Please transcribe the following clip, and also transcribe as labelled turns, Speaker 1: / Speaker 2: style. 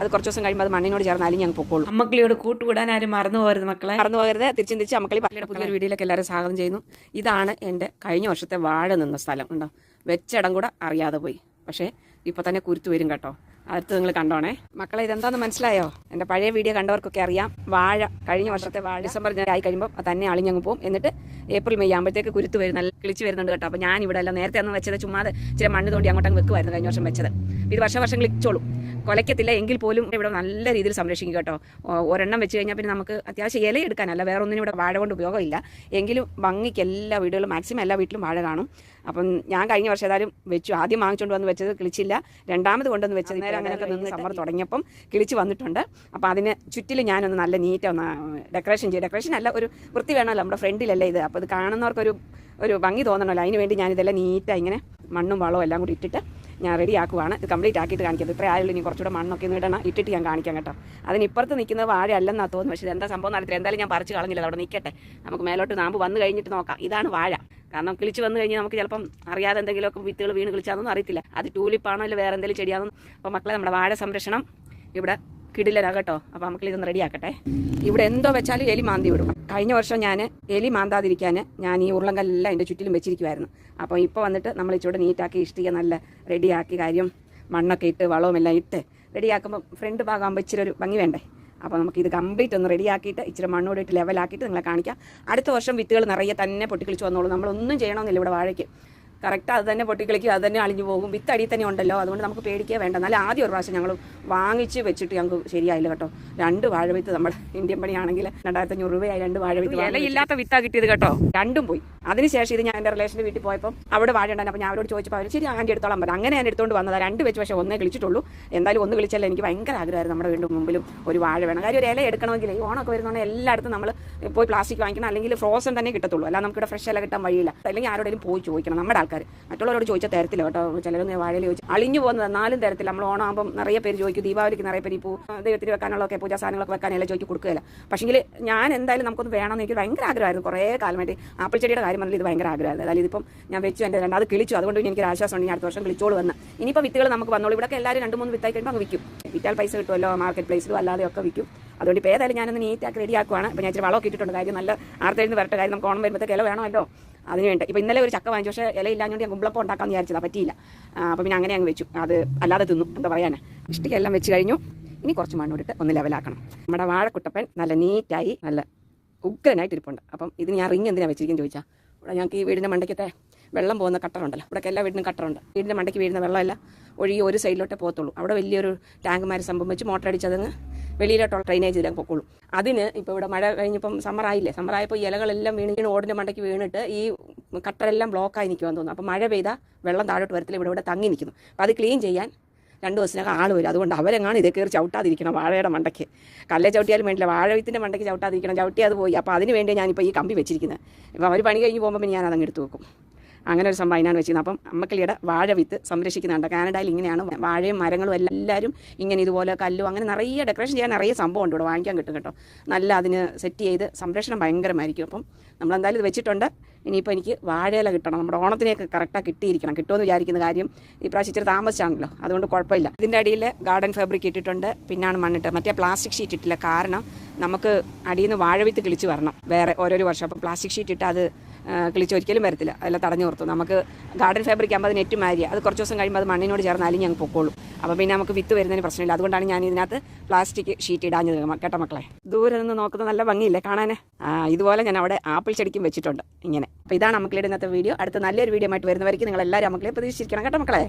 Speaker 1: അത് കുറച്ച് ദിവസം കഴിയുമ്പോൾ അത് മണ്ണിനോട് ചേർന്ന് അലിഞ്ഞ് അങ്ങ് പൊക്കോളും.
Speaker 2: അമ്മക്കിളിയോട് കൂട്ടുകൂടാൻ ആരും മറന്നു പോകരുത് മക്കളെ.
Speaker 1: മറന്നു പോകരുത്. തിരിച്ചും തിരിച്ച് അമ്മക്കളി പള്ളിയുടെ പുതിയൊരു വീഡിയോയിലേക്ക് എല്ലാവരും സ്വാഗതം ചെയ്യുന്നു. ഇതാണ് എന്റെ കഴിഞ്ഞ വർഷത്തെ വാഴ നിന്ന സ്ഥലം ഉണ്ടോ വെച്ചിടം കൂടെ അറിയാതെ പോയി. പക്ഷേ ഇപ്പൊ തന്നെ കുരുത്തു വരും കേട്ടോ. അടുത്ത് നിങ്ങൾ കണ്ടോണേ. മക്കളെ ഇതെന്താന്ന് മനസ്സിലായോ? എന്റെ പഴയ വീഡിയോ കണ്ടവർക്കൊക്കെ അറിയാം. വാഴ കഴിഞ്ഞ വർഷത്തെ വാഴ ഡിസംബർ ആയി കഴിയുമ്പോൾ അത് തന്നെ അളിഞ്ഞങ്ങ് പോകും എന്നിട്ട് ഏപ്രിൽ മെയ് ആകുമ്പോഴത്തേക്ക് കുരുത്തു വരും നല്ല കിളിച്ച് വരുന്നുണ്ട് കേട്ടോ. അപ്പോൾ ഞാൻ ഇവിടെ അല്ല നേരത്തെ അന്ന് വെച്ചത് ചുമ്മാതെ ചില മണ്ണ് തോണ്ടി അങ്ങോട്ടങ്ങ് വെക്കുമായിരുന്നു കഴിഞ്ഞ വർഷം വെച്ചത്. ഇത് വർഷം വർഷം കിളിച്ചോളും കൊലയ്ക്കത്തില്ല എങ്കിൽ പോലും ഇവിടെ നല്ല രീതിയിൽ സംരക്ഷിക്കും കേട്ടോ. ഒരെണ്ണം വെച്ച് കഴിഞ്ഞാൽ പിന്നെ നമുക്ക് അത്യാവശ്യം ഇല എടുക്കാനല്ല. വേറെ ഒന്നിനും ഇവിടെ വാഴ കൊണ്ട് ഉപയോഗമില്ല. എങ്കിലും ഭംഗിക്ക് എല്ലാ വീടുകളും മാക്സിമം എല്ലാ വീട്ടിലും വാഴ കാണും. അപ്പം ഞാൻ കഴിഞ്ഞ വർഷം ഏതായാലും വെച്ചു. ആദ്യം വാങ്ങിച്ചുകൊണ്ട് വന്ന് വെച്ചത് കിളിച്ചില്ല. രണ്ടാമത് കൊണ്ടുവന്ന് വെച്ചത് നേരം അങ്ങനെയൊക്കെ നിന്ന് സമ്മർ തുടങ്ങിയപ്പം കിളിച്ച് വന്നിട്ടുണ്ട്. അപ്പോൾ അതിന് ചുറ്റിൽ ഞാനൊന്ന് നല്ല നീറ്റ് ഒന്ന് ഡെക്കറേഷൻ ചെയ്യും ഡെക്കറേഷൻ അല്ല ഒരു വൃത്തി വേണമല്ലോ നമ്മുടെ ഫ്രണ്ടിലല്ലേ ഇത്. അപ്പോൾ ഇത് കാണുന്നവർക്കൊരു ഒരു ഭംഗി തോന്നണമല്ലോ. അതിന് വേണ്ടി ഞാനിതെല്ലാം നീറ്റായി ഇങ്ങനെ മണ്ണും വളവും എല്ലാം കൂടി ഇട്ടിട്ട് ഞാൻ റെഡി ആക്കുവാണ്. ഇത് കംപ്ലീറ്റ് ആക്കിയിട്ട് കാണിക്കാം. ഇത്ര ആയുള്ളൂ. ഇനി കുറച്ചുകൂടെ മണ്ണൊക്കെ ഒന്ന് ഇടണം. ഇട്ടിട്ട് ഞാൻ കാണിക്കാം കേട്ടോ. അതിനിപ്പുറത്ത് നിൽക്കുന്ന വാഴ അല്ലെന്നാ തോന്നുന്നു. പക്ഷേ എന്താ സംഭവം നടത്തില്ല എന്തായാലും ഞാൻ പറിച്ച് കളഞ്ഞില്ല. അവിടെ നിൽക്കട്ടെ. നമുക്ക് മേലോട്ട് നാമ്പ് വന്നു കഴിഞ്ഞിട്ട് നോക്കാം. ഇതാണ് വാഴ. കാരണം കിളിച്ച് വന്നു കഴിഞ്ഞാൽ നമുക്ക് ചിലപ്പം അറിയാതെ എന്തെങ്കിലുമൊക്കെ വിത്തുകൾ വീണ് കിളിച്ചാണെന്നൊന്നും അറിയത്തില്ല. അത് ടൂലിപ്പാണോ അല്ലെങ്കിൽ വേറെ എന്തെങ്കിലും ചെടിയാണെന്നും അപ്പോൾ മക്കളെ നമ്മുടെ വാഴ സംരക്ഷണം ഇവിടെ കിടിലനാ കേട്ടോ. അപ്പോൾ നമുക്ക് ഇതൊന്ന് റെഡിയാക്കട്ടെ ഇവിടെ എന്തോ വെച്ചാലും എലി മാന്തി വിടും. കഴിഞ്ഞ വർഷം ഞാൻ എലി മാന്താതിരിക്കാൻ ഞാൻ ഈ ഉരുളങ്കല്ലെല്ലാം എന്റെ ചുറ്റിലും വെച്ചിരിക്കുമായിരുന്നു അപ്പോൾ ഇപ്പോൾ വന്നിട്ട് നമ്മൾ ഇച്ചിരി നീറ്റാക്കി ഇഷ്ടിക നല്ല റെഡിയാക്കി കാര്യം മണ്ണൊക്കെ ഇട്ട് വളവും എല്ലാം ഇട്ട് റെഡിയാക്കുമ്പോൾ ഫ്രണ്ട് ഭാഗമാകുമ്പോൾ ഇച്ചിരി ഒരു ഭംഗി വേണ്ടേ? അപ്പോൾ നമുക്ക് ഇത് കംപ്ലീറ്റ് ഒന്ന് റെഡിയാക്കിയിട്ട് ഇച്ചിരി മണ്ണോട് ഇട്ട് ലെവലാക്കിയിട്ട് നിങ്ങളെ കാണിക്കാം. അടുത്ത വർഷം വിത്തുകൾ നിറയെ തന്നെ പൊട്ടിക്കളിച്ച് വന്നോളൂ. നമ്മളൊന്നും ചെയ്യണമെന്നില്ല ഇവിടെ വാഴയ്ക്ക്. കറക്റ്റ് അത് തന്നെ പൊട്ടിക്കളിക്കും അത് തന്നെ അളിഞ്ഞു പോകും. വിത്ത് അടിയിൽ തന്നെ ഉണ്ടല്ലോ. അതുകൊണ്ട് നമുക്ക് പേടിക്കുക വേണ്ട. എന്നാലും ആദ്യം ഒരു പ്രാവശ്യം ഞങ്ങൾ വാങ്ങിച്ച് വെച്ചിട്ട് ഞങ്ങൾക്ക് ശരിയായില്ല കേട്ടോ. രണ്ട് വാഴ വിത്ത് നമ്മുടെ ഇന്ത്യൻ പണിയാണെങ്കിൽ രണ്ടായിരത്തി അഞ്ഞൂറ് രൂപയായി രണ്ട് വാഴ വിത്ത് ഇലയില്ലാത്ത വിത്താ കിട്ടിയത് കേട്ടോ. രണ്ടും പോയി. അതിനുശേഷം ഇത് ഞാൻ എന്റെ റിലേഷന്റെ വീട്ടിൽ പോയപ്പോൾ അവിടെ വാഴ ഉണ്ടായിരുന്നു. അപ്പോൾ ഞാൻ അവരോട് ചോദിച്ചപ്പോൾ അവർ ശരി ആന്റി എടുത്തോളം പറഞ്ഞു. അങ്ങനെ ഞാൻ എടുത്തോണ്ട് വന്നതാണ് രണ്ട് വെച്ച് പക്ഷേ ഒന്നേ കളിച്ചിട്ടുള്ളൂ. എന്തായാലും ഒന്ന് കളിച്ചല്ല എനിക്ക് ഭയങ്കര ആഗ്രഹമായിരുന്നു നമ്മുടെ വീണ്ടും മുമ്പിലും ഒരു വാഴ വേണം. കാര്യം ഒരു ഇല എടുക്കണമെങ്കിൽ ഈ ഓണമൊക്കെ വരുന്നതുകൊണ്ട് എല്ലായിടത്തും നമ്മൾ പോയി പ്ലാസ്റ്റിക് വാങ്ങിക്കണം. അല്ലെങ്കിൽ ഫ്രോസൺ തന്നെ കിട്ടത്തുള്ളൂ. അല്ലാതെ നമുക്കിവിടെ ഫ്രഷ് ഇല കിട്ടാൻ വഴിയില്ല. അല്ലെങ്കിൽ ആരോടെങ്കിലും പോയി ചോദിക്കണം. നമ്മുടെ ആൾക്കാർ മറ്റുള്ളവരോട് ചോദിച്ചാൽ തരത്തില്ല കേട്ടോ. ചിലരൊന്നും വാഴയിൽ ചോദിച്ചു അളിഞ്ഞു പോകുന്നത് നാലും തരത്തില്ല. നമ്മൾ ഓണാകുമ്പോൾ നിറയെ പേര് ചോദിക്കും. ദീപാവലിക്ക് നിറയെ പേര് ഇപ്പോൾ ദൈവത്തിന് വെക്കാനുള്ളതൊക്കെ പൂജാ സാധനങ്ങളൊക്കെ വെക്കാനെല്ലാം ചോദിക്കും കൊടുക്കുകയില്ല. പക്ഷേ ഞാൻ എന്തായാലും നമുക്കൊന്ന് വേണമെന്ന് എനിക്ക് ഭയങ്കര ആഗ്രഹമായിരുന്നു. കുറേ കാലമായിട്ട് ആപ്പിൾ ചെടിയുടെ കാര്യം പറഞ്ഞാൽ ഇത് ഭയങ്കര ആഗ്രഹമായിരുന്നു. അതായത് ഇതിപ്പം ഞാൻ വെച്ചു എന്റെ രണ്ടാമത് കിളിച്ചു. അതുകൊണ്ട് എനിക്ക് ആശ്വാസം ഉണ്ട്. അടുത്ത വർഷം കിളിച്ചോളൂ വന്ന് ഇനിയിപ്പോൾ വിത്തുകൾ നമുക്ക് വന്നോളൂ. ഇവിടെ എല്ലാവരും രണ്ട് മൂന്ന് വിത്തായി കഴിയുമ്പോൾ അങ്ങ് വിൽക്കും. വിറ്റാൽ പൈസ കിട്ടുമല്ലോ മാർക്കറ്റ് പ്ലേസിലും അല്ലാതെ ഒക്കെ വിൽക്കും. അതുകൊണ്ട് ഇപ്പോൾ ഏതായാലും ഞാനൊന്ന് നീറ്റാക്കി റെഡിയാക്കുവാണ് അപ്പോൾ ഞാൻ ഇച്ചിരി വളമൊക്കെ ഇട്ടിട്ടുണ്ട്. കാര്യം നല്ല ആർത്തേന്ന് വരട്ടെ കാര്യം നമുക്ക് ഓണം വരുമ്പോഴത്തേക്ക് ഇല വേണമല്ലോ. അതിന് വേണ്ടി. ഇന്നലെ ഒരു ചക്ക വാങ്ങിച്ചു. പക്ഷേ ഇലയില്ലാഞ്ഞുകൊണ്ട് ഞാൻ കുമ്പളപ്പം ഉണ്ടാക്കാമെന്ന് വിചാരിച്ചതാ. പറ്റിയില്ല. അപ്പോൾ പിന്നെ അങ്ങനെ അങ്ങ് വെച്ചു. അത് അല്ലാതെ തിന്നു. എന്താ പറയാനാ? ഇഷ്ടിക്കെല്ലാം വെച്ച് കഴിഞ്ഞു. ഇനി കുറച്ച് മണ്ണോടിട്ട് ഒന്ന് ലെവലാക്കണം. നമ്മുടെ വാഴക്കുട്ടപ്പൻ നല്ല നീറ്റായി നല്ല ഉഗ്രനായിട്ട് ഇരിപ്പുണ്ട് അപ്പം ഇത് ഞാൻ റിങ് എന്തിനാണ് വെച്ചിരിക്കുന്നത് ചോദിച്ചാൽ ഇവിടെ ഞങ്ങൾക്ക് ഈ വീടിന്റെ മണ്ടയ്ക്കത്തെ വെള്ളം പോകുന്ന കട്ടറുണ്ടല്ലോ. ഇവിടെയൊക്കെ എല്ലാ വീടിനും കട്ടറുണ്ട്. വീടിന്റെ മണ്ടയ്ക്ക് വീഴുന്ന വെള്ളമല്ല. ഒഴുകി ഒരു സൈഡിലോട്ടേ പോകത്തുള്ളൂ. അവിടെ വലിയൊരു ടാങ്ക്മാർ സംഭവം വെച്ച് മോട്ടർ അടിച്ചതങ്ങ് വെളിയിലോട്ടുള്ള ഡ്രൈനേജ് ഇതിലേക്ക് പൊക്കോളൂ. അതിന് ഇപ്പോൾ ഇവിടെ മഴ കഴിഞ്ഞപ്പം സമ്മർ ആയപ്പോൾ ഇലകളെല്ലാം വീണ് ഓടിന്റെ മണ്ടയ്ക്ക് വീണിട്ട് ഈ കട്ടറെല്ലാം ബ്ലോക്കായി നിൽക്കുമെന്ന് തോന്നുന്നു. അപ്പോൾ മഴ പെയ്താൽ വെള്ളം താഴോട്ട് വരത്തില്ല. ഇവിടെ ഇവിടെ തങ്ങി നിൽക്കുന്നു. അപ്പോൾ അത് ക്ലീൻ ചെയ്യാൻ രണ്ട് ദിവസത്തിനകം ആൾ വരും. അതുകൊണ്ട് അവരെങ്ങാണ് ഇതേ കയറി ചവിട്ടാതിരിക്കണം വാഴയുടെ മണ്ടയ്ക്ക്. കല്ലേ ചവിട്ടിയാലും വേണ്ടില്ല. വാഴവിത്തിന്റെ മണ്ടയ്ക്ക് ചവിട്ടാതിരിക്കണം. ചവിട്ടി അത് പോയി. അപ്പോൾ അതിന് വേണ്ടി ഞാനിപ്പോൾ ഈ കമ്പി വെച്ചിരിക്കുന്നത് ഇപ്പോൾ അവർ പണി കഴിഞ്ഞ് പോകുമ്പോൾ ഞാൻ അതങ്ങ് എടുത്ത് വെക്കും. അങ്ങനെ ഒരു സംഭവം അതിനാണ് വെച്ചിരുന്നത്. അപ്പം അമ്മക്കിളിയുടെ വാഴ വിത്ത് സംരക്ഷിക്കുന്നുണ്ട് കാനഡയിൽ ഇങ്ങനെയാണ് വാഴയും മരങ്ങളും എല്ലാം എല്ലാവരും ഇങ്ങനെ ഇതുപോലെ കല്ലും അങ്ങനെ നിറയെ ഡെക്കറേഷൻ ചെയ്യാൻ നിറയെ സംഭവം ഉണ്ട് ഇവിടെ വാങ്ങിക്കാൻ കിട്ടും കേട്ടോ. നല്ല അതിന് സെറ്റ് ചെയ്ത് സംരക്ഷണം ഭയങ്കരമായിരിക്കും. അപ്പം നമ്മളെന്തായാലും ഇത് വെച്ചിട്ടുണ്ട്. ഇനിയിപ്പോൾ എനിക്ക് വാഴയില കിട്ടണം. നമ്മുടെ ഓണത്തിനെയൊക്കെ കറക്റ്റാണ് കിട്ടിയിരിക്കണം. കിട്ടുമെന്ന് വിചാരിക്കുന്ന കാര്യം ഈ പ്രാവശ്യം ഇച്ചിരി താമസിച്ചാണല്ലോ. അതുകൊണ്ട് കുഴപ്പമില്ല. ഇതിന്റെ അടിയിൽ ഗാർഡൻ ഫാബ്രിക് ഇട്ടിട്ടുണ്ട്. പിന്നാണ് മണ്ണിട്ട്. മറ്റേ പ്ലാസ്റ്റിക് ഷീറ്റ് ഇട്ടില്ല. കാരണം നമുക്ക് അടിയിൽ നിന്ന് വാഴവിത്ത് കിളിച്ച് വരണം. വേറെ ഓരോരോ വർഷം. അപ്പോൾ പ്ലാസ്റ്റിക് ഷീറ്റ് ഇട്ട് അത് കിളിച്ച് ഒരിക്കലും വരത്തില്ല. അതെല്ലാം തടഞ്ഞു നിർത്തും. നമുക്ക് ഗാർഡൻ ഫാബ്രിക് ആകുമ്പോൾ അത് നെറ്റ് മാരിയ. അത് കുറച്ച് ദിവസം കഴിയുമ്പോൾ അത് മണ്ണിനോട് ചേർന്ന് അലിഞ്ഞ് അങ്ങ് പൊക്കോളും. അപ്പോൾ പിന്നെ നമുക്ക് വിത്ത് വരുന്നതിന് പ്രശ്നമില്ല. അതുകൊണ്ടാണ് ഞാൻ ഇതിനകത്ത് പ്ലാസ്റ്റിക് ഷീറ്റ് ഇടാഞ്ഞത് കേട്ട മക്കളെ. ദൂരെ നിന്ന് നോക്കുന്നത് നല്ല ഭംഗിയില്ലേ കാണാൻ ഇതുപോലെ ഞാൻ അവിടെ ആപ്പിൾ ചെടിക്കും വെച്ചിട്ടുണ്ട്. ഇങ്ങനെ. അപ്പോൾ ഇതാണ് മക്കളുടെ ഇന്നത്തെ വീഡിയോ. അടുത്ത നല്ലൊരു വീഡിയോ ആയിട്ട് വരുന്നവർക്ക് നിങ്ങൾ എല്ലാവരും മക്കളെ പ്രതീക്ഷിച്ചിരിക്കണം കേട്ടോ മക്കളെ.